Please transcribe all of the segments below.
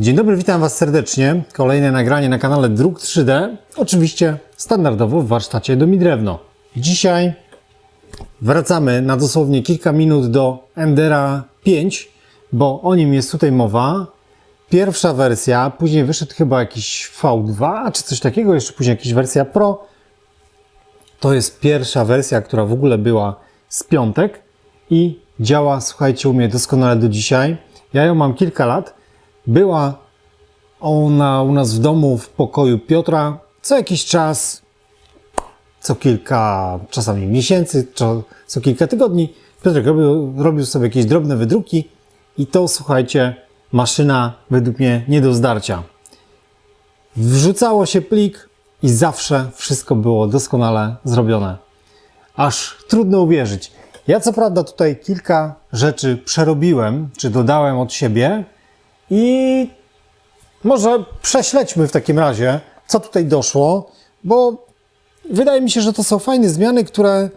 Dzień dobry, witam Was serdecznie. Kolejne nagranie na kanale Druk 3D. Oczywiście standardowo w warsztacie Domi Drewno. Dzisiaj wracamy na dosłownie kilka minut do Endera 5, bo o nim jest tutaj mowa. Pierwsza wersja, później wyszedł chyba jakiś V2 czy coś takiego, jeszcze później jakaś wersja Pro. To jest pierwsza wersja, która w ogóle była z piątek i działa, słuchajcie, u mnie doskonale do dzisiaj. Ja ją mam kilka lat. Była ona u nas w domu w pokoju Piotra co jakiś czas, co kilka czasami miesięcy, co, kilka tygodni. Piotrek robił, robił sobie jakieś drobne wydruki i to, słuchajcie, maszyna według mnie nie do zdarcia. Wrzucało się plik i zawsze wszystko było doskonale zrobione. Aż trudno uwierzyć. Ja co prawda tutaj kilka rzeczy przerobiłem, czy dodałem od siebie i może prześledźmy w takim razie, co tutaj doszło, bo wydaje mi się, że to są fajne zmiany, które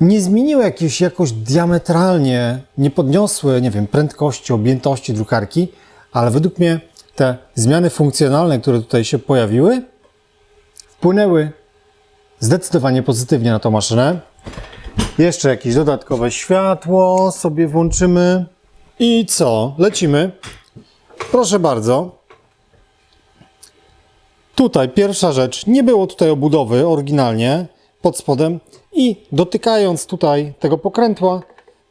nie zmieniły jakieś jakoś diametralnie, nie podniosły, nie wiem, prędkości, objętości drukarki, ale według mnie te zmiany funkcjonalne, które tutaj się pojawiły, wpłynęły zdecydowanie pozytywnie na tą maszynę. Jeszcze jakieś dodatkowe światło sobie włączymy. I co? Lecimy. Proszę bardzo. Tutaj pierwsza rzecz. Nie było tutaj obudowy oryginalnie pod spodem i dotykając tutaj tego pokrętła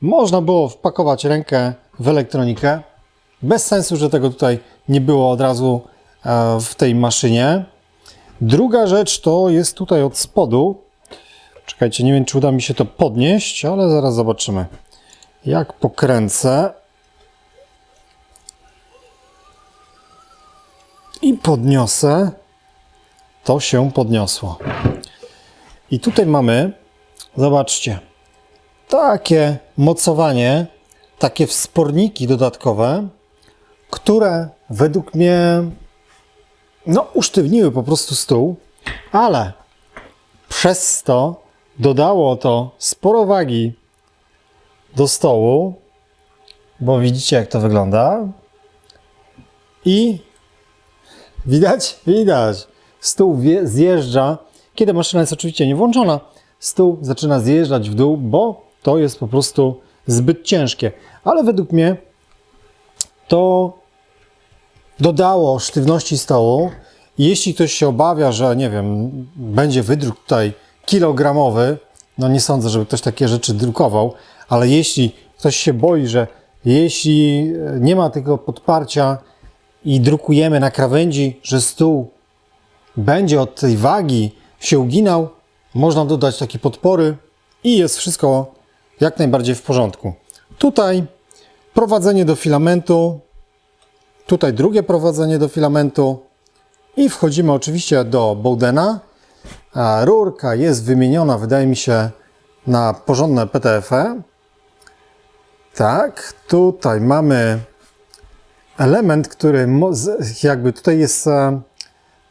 można było wpakować rękę w elektronikę. Bez sensu, że tego tutaj nie było od razu e, w tej maszynie. Druga rzecz to jest tutaj od spodu. Czekajcie, nie wiem czy uda mi się to podnieść, ale zaraz zobaczymy. Jak pokręcę i podniosę, to się podniosło. I tutaj mamy, zobaczcie, takie mocowanie, takie wsporniki dodatkowe, które według mnie no, usztywniły po prostu stół, ale przez to dodało to sporo wagi do stołu, bo widzicie jak to wygląda. I widać? Widać. Stół zjeżdża, kiedy maszyna jest oczywiście nie włączona, stół zaczyna zjeżdżać w dół, bo to jest po prostu zbyt ciężkie. Ale według mnie to dodało sztywności stołu. Jeśli ktoś się obawia, że nie wiem, będzie wydruk tutaj kilogramowy, no nie sądzę, żeby ktoś takie rzeczy drukował, ale jeśli ktoś się boi, że jeśli nie ma tego podparcia i drukujemy na krawędzi, że stół będzie od tej wagi się uginał, można dodać takie podpory i jest wszystko jak najbardziej w porządku. Tutaj prowadzenie do filamentu, Tutaj drugie prowadzenie do filamentu i wchodzimy oczywiście do Bowdena. Rurka jest wymieniona, wydaje mi się, na porządne PTFE. Tak, tutaj mamy element, który jakby tutaj jest e,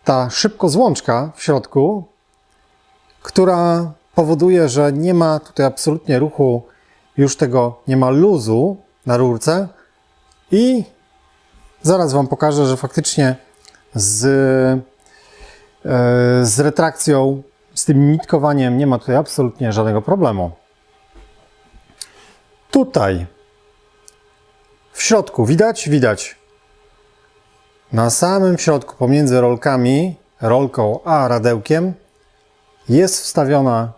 ta szybkozłączka w środku, która powoduje, że nie ma tutaj absolutnie ruchu, już tego nie ma luzu na rurce i Zaraz Wam pokażę, że faktycznie z, e, z retrakcją, z tym nitkowaniem nie ma tutaj absolutnie żadnego problemu. Tutaj w środku widać? Widać. Na samym środku pomiędzy rolkami, rolką a radełkiem jest wstawiona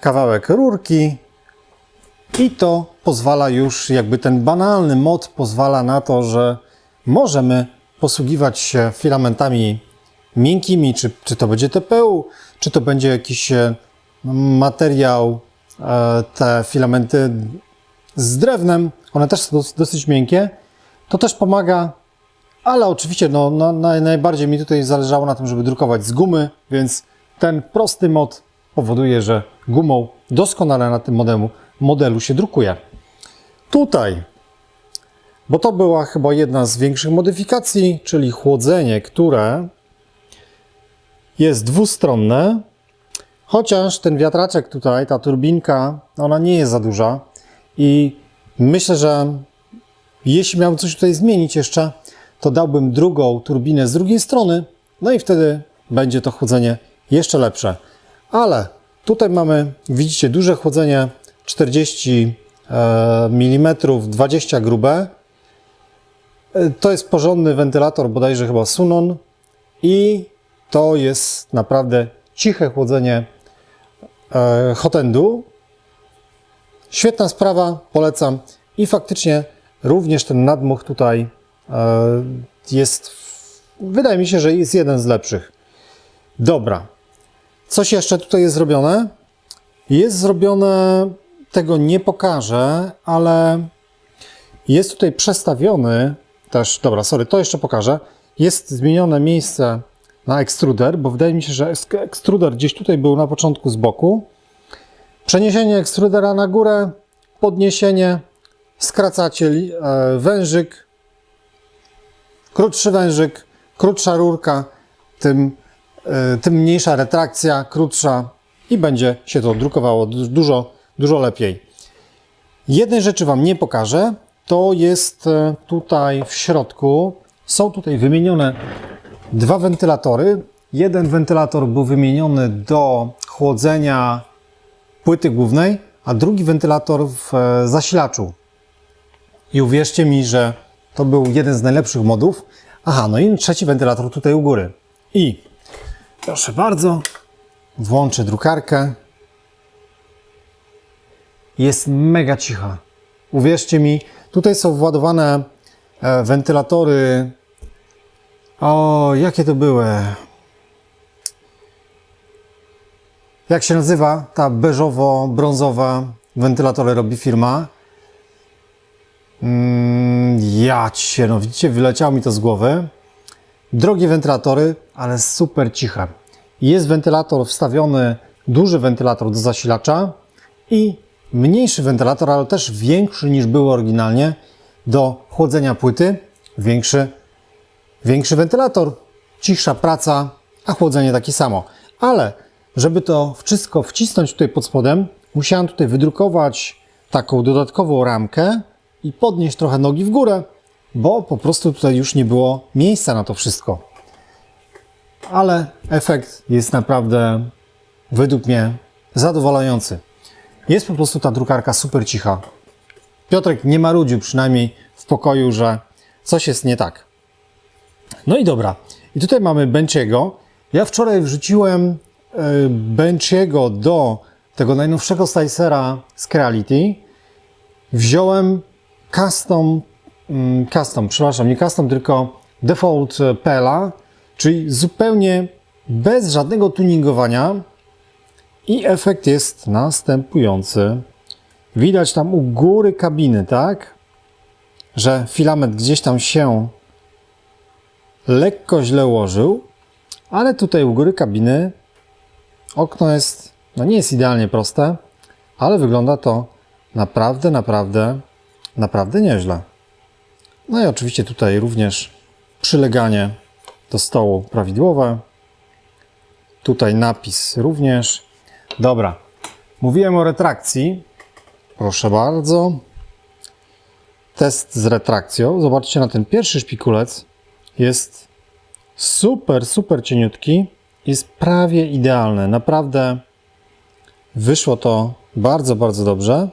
kawałek rurki i to pozwala już, jakby ten banalny mod pozwala na to, że możemy posługiwać się filamentami miękkimi, czy, czy to będzie TPU, czy to będzie jakiś e, materiał, e, te filamenty z drewnem, one też są dos- dosyć miękkie. To też pomaga, ale oczywiście no, no, naj- najbardziej mi tutaj zależało na tym, żeby drukować z gumy, więc ten prosty mod powoduje, że gumą doskonale na tym modelu, modelu się drukuje. Tutaj, bo to była chyba jedna z większych modyfikacji, czyli chłodzenie, które jest dwustronne, chociaż ten wiatraczek tutaj, ta turbinka, ona nie jest za duża i myślę, że Jeśli miałbym coś tutaj zmienić jeszcze, to dałbym drugą turbinę z drugiej strony, no i wtedy będzie to chłodzenie jeszcze lepsze. Ale tutaj mamy, widzicie, duże chłodzenie 40 mm, 20 grube. E, To jest porządny wentylator, bodajże chyba Sunon i to jest naprawdę ciche chłodzenie e, hotendu. Świetna sprawa, polecam. I faktycznie również ten nadmuch tutaj e, jest, wydaje mi się, że jest jeden z lepszych. Dobra. Coś jeszcze tutaj jest zrobione? Jest zrobione, tego nie pokażę, ale jest tutaj przestawiony też, dobra, sorry, to jeszcze pokażę. Jest zmienione miejsce na ekstruder, bo wydaje mi się, że eks- ekstruder gdzieś tutaj był na początku z boku. Przeniesienie ekstrudera na górę, podniesienie, skracacie e, wężyk, krótszy wężyk, krótsza rurka, tym, e, tym mniejsza retrakcja, krótsza i będzie się to drukowało du- dużo, dużo lepiej. Jednej rzeczy Wam nie pokażę, to jest e, tutaj w środku, są tutaj wymienione dwa wentylatory. Jeden wentylator był wymieniony do chłodzenia płyty głównej, a drugi wentylator w e, zasilaczu. I uwierzcie mi, że to był jeden z najlepszych modów. Aha, no i trzeci wentylator tutaj u góry. I proszę bardzo, włączę drukarkę. Jest mega cicha. Uwierzcie mi, tutaj są władowane e, wentylatory. O, jakie to były? Jak się nazywa ta beżowo-brązowa wentylatory robi firma? Mm, ja cię, no widzicie, wyleciało mi to z głowy. Drogie wentylatory, ale super ciche. Jest wentylator wstawiony, duży wentylator do zasilacza i mniejszy wentylator, ale też większy niż był oryginalnie do chłodzenia płyty. Większy, większy wentylator, cichsza praca, a chłodzenie takie samo. Ale żeby to wszystko wcisnąć tutaj pod spodem, musiałem tutaj wydrukować taką dodatkową ramkę i podnieść trochę nogi w górę, bo po prostu tutaj już nie było miejsca na to wszystko. Ale efekt jest naprawdę według mnie zadowalający. Jest po prostu ta drukarka super cicha. Piotrek nie marudził przynajmniej w pokoju, że coś jest nie tak. No i dobra. I tutaj mamy Benchiego. Ja wczoraj wrzuciłem e, Benchiego do tego najnowszego slicera z Creality. Wziąłem custom, mm, custom, przepraszam, nie custom, tylko default Pela, czyli zupełnie bez żadnego tuningowania. I efekt jest następujący. Widać tam u góry kabiny, tak? Że filament gdzieś tam się lekko źle ułożył, ale tutaj u góry kabiny okno jest, no nie jest idealnie proste, ale wygląda to naprawdę, naprawdę, naprawdę nieźle. No i oczywiście tutaj również przyleganie do stołu prawidłowe. Tutaj napis również. Dobra. Mówiłem o retrakcji. Proszę bardzo. Test z retrakcją. Zobaczcie na ten pierwszy szpikulec. Jest super, super cieniutki. Jest prawie idealny. Naprawdę wyszło to bardzo, bardzo dobrze.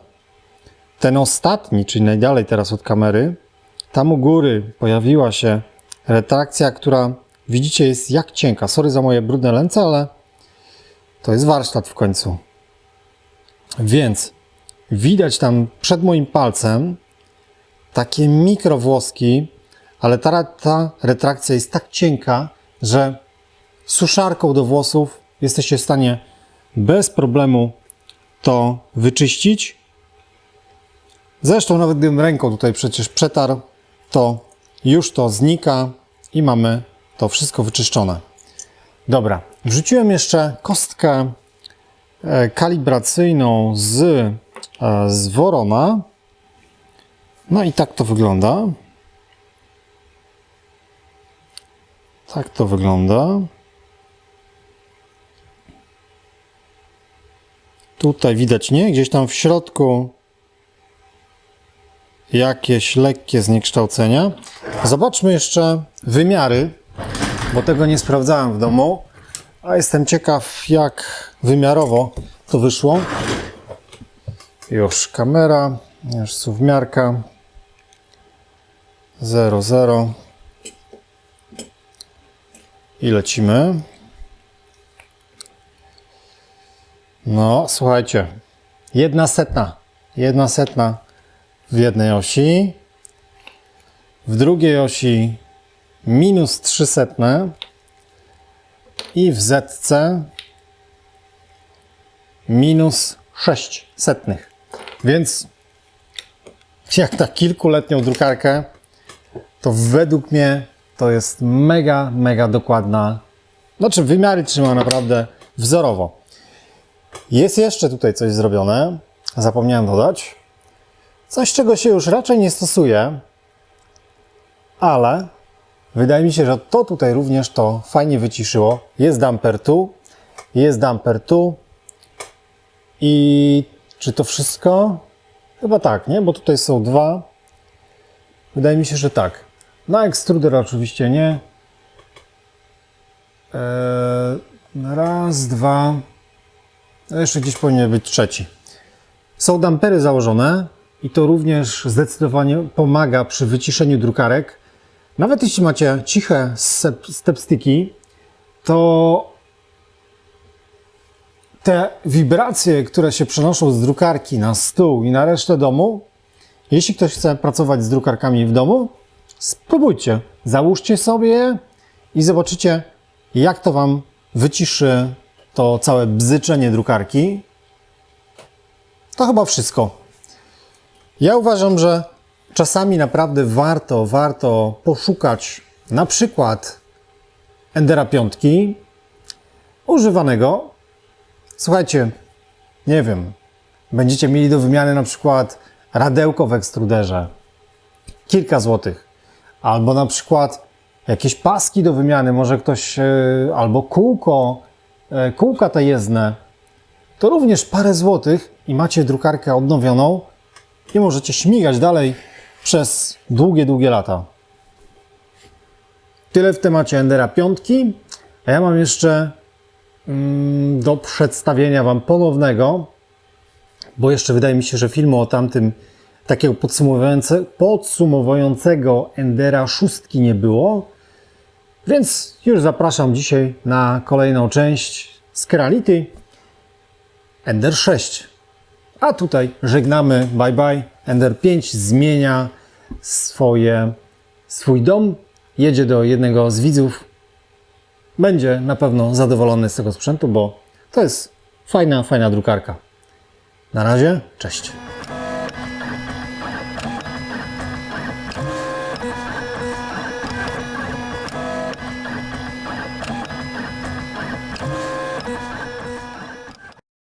Ten ostatni, czyli najdalej teraz od kamery, tam u góry pojawiła się retrakcja, która widzicie jest jak cienka. Sorry za moje brudne ręce, ale to jest warsztat w końcu. Więc widać tam przed moim palcem takie mikrowłoski, ale ta, ta retrakcja jest tak cienka, że suszarką do włosów jesteście w stanie bez problemu to wyczyścić. Zresztą nawet gdybym ręką tutaj przecież przetarł, to już to znika i mamy to wszystko wyczyszczone. Dobra, wrzuciłem jeszcze kostkę e, kalibracyjną z, e, z Worona. No i tak to wygląda. Tak to wygląda. Tutaj widać, nie? Gdzieś tam w środku jakieś lekkie zniekształcenia. Zobaczmy jeszcze wymiary, bo tego nie sprawdzałem w domu, a jestem ciekaw, jak wymiarowo to wyszło. Już kamera, już suwmiarka. 0, 0. I lecimy. No, słuchajcie. Jedna setna. Jedna setna w jednej osi. W drugiej osi minus trzy setne. I w zetce minus sześć setnych. Więc jak na kilkuletnią drukarkę, to według mnie to jest mega, mega dokładna. Znaczy, wymiary trzyma naprawdę wzorowo. Jest jeszcze tutaj coś zrobione. Zapomniałem dodać. Coś, czego się już raczej nie stosuje, ale wydaje mi się, że to tutaj również to fajnie wyciszyło. Jest damper tu, jest damper tu. I czy to wszystko? Chyba tak, nie? Bo tutaj są dwa. Wydaje mi się, że tak. Na ekstruder oczywiście nie. Eee, raz, dwa. No jeszcze gdzieś powinien być trzeci. Są dampery założone i to również zdecydowanie pomaga przy wyciszeniu drukarek. Nawet jeśli macie ciche step- stepsticki, to te wibracje, które się przenoszą z drukarki na stół i na resztę domu, jeśli ktoś chce pracować z drukarkami w domu, spróbujcie. Załóżcie sobie i zobaczycie, jak to Wam wyciszy to całe bzyczenie drukarki. To chyba wszystko. Ja uważam, że czasami naprawdę warto, warto poszukać na przykład Endera 5 używanego. Słuchajcie, nie wiem, będziecie mieli do wymiany na przykład radełko w ekstruderze, kilka złotych, albo na przykład jakieś paski do wymiany, może ktoś, e, albo kółko, kółka te jezdne, to również parę złotych i macie drukarkę odnowioną i możecie śmigać dalej przez długie, długie lata. Tyle w temacie Endera 5, a ja mam jeszcze mm, do przedstawienia Wam ponownego, bo jeszcze wydaje mi się, że filmu o tamtym takiego podsumowujące, podsumowującego Endera 6 nie było, więc już zapraszam dzisiaj na kolejną część z Kerality Ender 6. A tutaj żegnamy, bye bye. Ender 5 zmienia swoje, swój dom, jedzie do jednego z widzów. Będzie na pewno zadowolony z tego sprzętu, bo to jest fajna, fajna drukarka. Na razie, cześć.